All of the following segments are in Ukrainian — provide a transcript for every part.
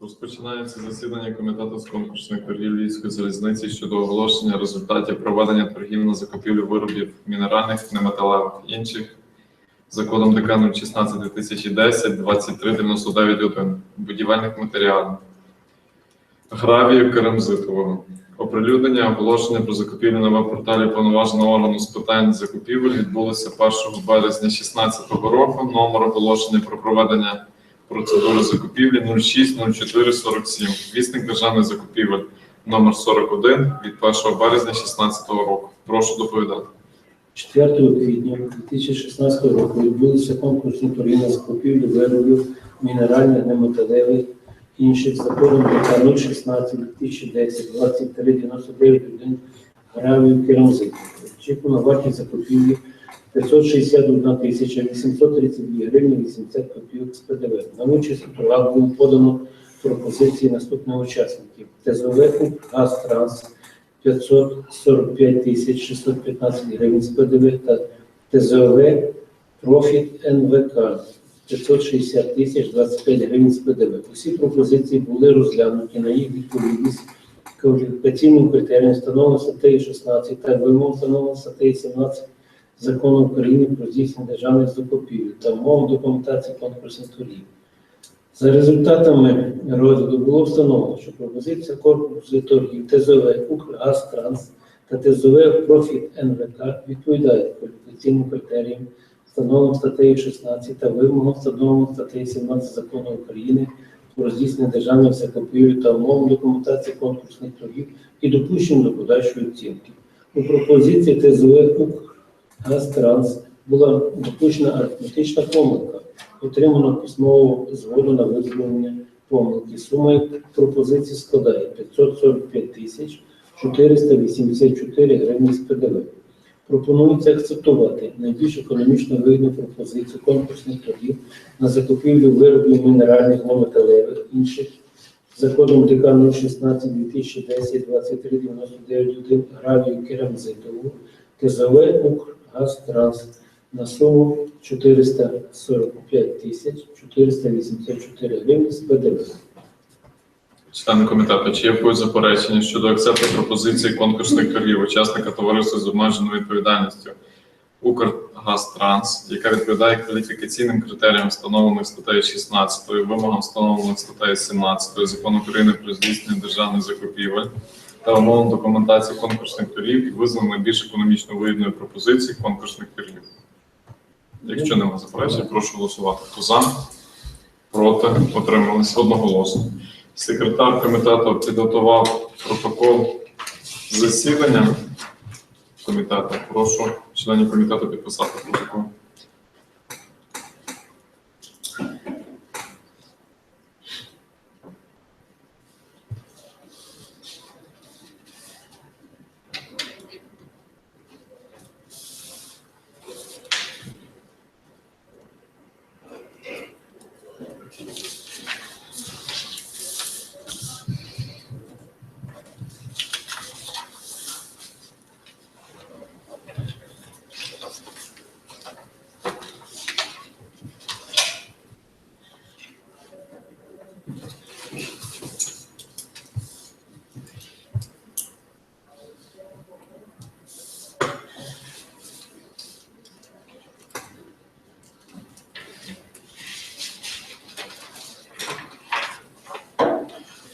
Розпочинається засідання комітету з конкурсних торгів Львівської залізниці щодо оголошення результатів проведення торгів на закупівлю виробів мінеральних, неметалевих інших за кодом ДК 016 2010 2399 будівельних матеріалів, гравію керамзитового. Оприлюднення оголошення про закупівлю на веб-порталі повноваженого органу з питань закупівель відбулося 1 березня 2016 року. Номер оголошення про проведення процедури закупівлі 060447. Вісник державних закупівель номер 41 від 1 березня 2016 року. Прошу доповідати. 4 квітня 2016 року відбулися конкурсні торги на закупівлю виробів мінеральних, неметалевих, інших за кодом ДК 016 2010 23 99 1 гравію керамзиту. Очікувана вартість закупівлі 561 тисяча 832 гривні 80 копійок з ПДВ. На участь у торгах було подано пропозиції наступних учасників. ТЗВ «Укр «Газтранс» 545 тисяч 615 гривень з ПДВ та ТЗОВ «Профіт НВК» 560 тисяч 25 гривень з ПДВ. Усі пропозиції були розглянуті на їх відповідність кваліфікаційним критеріям, встановлено статтею 16 та вимог встановлено статтею 17 Закону України про здійснення державних закупівель та умов документації конкурсних торгів. За результатами розгляду було встановлено, що пропозиція корпусу торгів ТЗВ «Укргазтранс» та ТЗВ «Профіт НВК» відповідають кваліфікаційним критеріям, встановленим статтею 16 та вимогам, встановленим статтею 17 Закону України про здійснення державних закупівель та умов документації конкурсних торгів і допущено до подальшої оцінки. У пропозиції ТЗВ «Укргазтранс» була допущена арифметична помилка отримано письмову згоду на визволення помилки. Сума пропозиції складає 545 тисяч 484 гривні з ПДВ. Пропонується акцептувати найбільш економічно вигідну пропозицію конкурсних торгів на закупівлю виробів мінеральних неметалевих інших за кодом ДК 016 2010 23 99 1 гравію керамзитову ТЗВ «Укргазтранс» на суму 445 тисяч 484 гривні з ПДВ. Члени комітету, чи є в заперечення щодо акцепту пропозиції конкурсних торгів учасника товариства з обмеженою відповідальністю Укргазтранс, яка відповідає кваліфікаційним критеріям, встановленим статтею 16, вимогам, встановленим статтею 17 Закону України про здійснення державних закупівель та умовам документації конкурсних торгів і визнано найбільш економічно вигідною пропозиції конкурсних торгів. Якщо немає заперечень, прошу голосувати. Хто за? Проти? Отрималися одноголосно. Секретар комітету підготував протокол засідання комітету. Прошу членів комітету підписати протокол.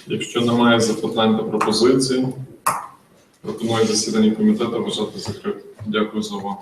Якщо немає запитань та пропозицій, пропоную засідання комітету вважати закритим. Дякую за увагу.